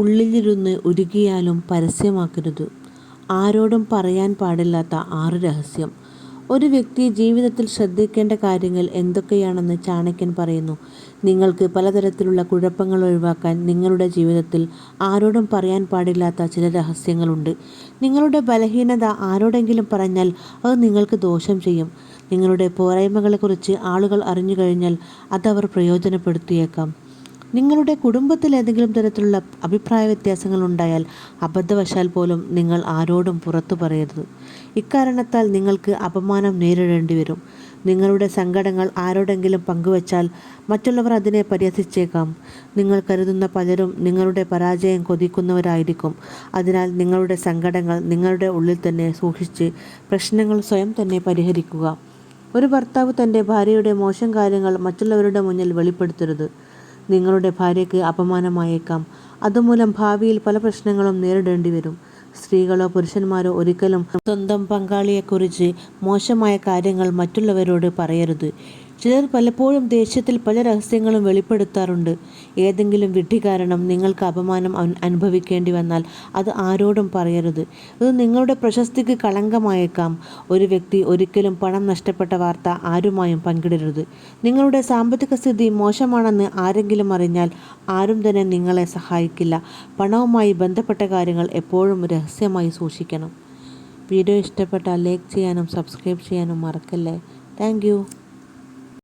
ഉള്ളിലിരുന്ന് ഉരുകിയാലും പരസ്യമാക്കരുത്. ആരോടും പറയാൻ പാടില്ലാത്ത ആറ് രഹസ്യം. ഒരു വ്യക്തി ജീവിതത്തിൽ ശ്രദ്ധിക്കേണ്ട കാര്യങ്ങൾ എന്തൊക്കെയാണെന്ന് ചാണക്യൻ പറയുന്നു. നിങ്ങൾക്ക് പലതരത്തിലുള്ള കുഴപ്പങ്ങൾ ഒഴിവാക്കാൻ നിങ്ങളുടെ ജീവിതത്തിൽ ആരോടും പറയാൻ പാടില്ലാത്ത ചില രഹസ്യങ്ങളുണ്ട്. നിങ്ങളുടെ ബലഹീനത ആരോടെങ്കിലും പറഞ്ഞാൽ അത് നിങ്ങൾക്ക് ദോഷം ചെയ്യും. നിങ്ങളുടെ പോരായ്മകളെക്കുറിച്ച് ആളുകൾ അറിഞ്ഞു കഴിഞ്ഞാൽ അതവർ പ്രയോജനപ്പെടുത്തിയേക്കാം. നിങ്ങളുടെ കുടുംബത്തിൽ ഏതെങ്കിലും തരത്തിലുള്ള അഭിപ്രായ വ്യത്യാസങ്ങൾ ഉണ്ടായാൽ അബദ്ധവശാൽ പോലും നിങ്ങൾ ആരോടും പുറത്തു പറയരുത്. ഇക്കാരണത്താൽ നിങ്ങൾക്ക് അപമാനം നേരിടേണ്ടി വരും. നിങ്ങളുടെ സങ്കടങ്ങൾ ആരോടെങ്കിലും പങ്കുവച്ചാൽ മറ്റുള്ളവർ അതിനെ പരിഹസിച്ചേക്കാം. നിങ്ങൾ കരുതുന്ന പലരും നിങ്ങളുടെ പരാജയം കൊതിക്കുന്നവരായിരിക്കും. അതിനാൽ നിങ്ങളുടെ സങ്കടങ്ങൾ നിങ്ങളുടെ ഉള്ളിൽ തന്നെ സൂക്ഷിച്ച് പ്രശ്നങ്ങൾ സ്വയം തന്നെ പരിഹരിക്കുക. ഒരു ഭർത്താവ് തന്റെ ഭാര്യയുടെ മോശം കാര്യങ്ങൾ മറ്റുള്ളവരുടെ മുന്നിൽ വെളിപ്പെടുത്തരുത്. നിങ്ങളുടെ ഭാര്യയ്ക്ക് അപമാനമായേക്കാം. അതുമൂലം ഭാവിയിൽ പല പ്രശ്നങ്ങളും നേരിടേണ്ടി വരും. സ്ത്രീകളോ പുരുഷന്മാരോ ഒരിക്കലും സ്വന്തം പങ്കാളിയെക്കുറിച്ച് മോശമായ കാര്യങ്ങൾ മറ്റുള്ളവരോട് പറയരുത്. ചിലർ പലപ്പോഴും ദേഷ്യത്തിൽ പല രഹസ്യങ്ങളും വെളിപ്പെടുത്താറുണ്ട്. ഏതെങ്കിലും വിഡ്ഢി കാരണം നിങ്ങൾക്ക് അപമാനം അനുഭവിക്കേണ്ടി വന്നാൽ അത് ആരോടും പറയരുത്. ഇത് നിങ്ങളുടെ പ്രശസ്തിക്ക് കളങ്കമായേക്കാം. ഒരു വ്യക്തി ഒരിക്കലും പണം നഷ്ടപ്പെട്ട വാർത്ത ആരുമായും പങ്കിടരുത്. നിങ്ങളുടെ സാമ്പത്തിക സ്ഥിതി മോശമാണെന്ന് ആരെങ്കിലും അറിഞ്ഞാൽ ആരും തന്നെ നിങ്ങളെ സഹായിക്കില്ല. പണവുമായി ബന്ധപ്പെട്ട കാര്യങ്ങൾ എപ്പോഴും രഹസ്യമായി സൂക്ഷിക്കണം. വീഡിയോ ഇഷ്ടപ്പെട്ടാൽ ലൈക്ക് ചെയ്യാനും സബ്സ്ക്രൈബ് ചെയ്യാനും മറക്കല്ലേ. താങ്ക്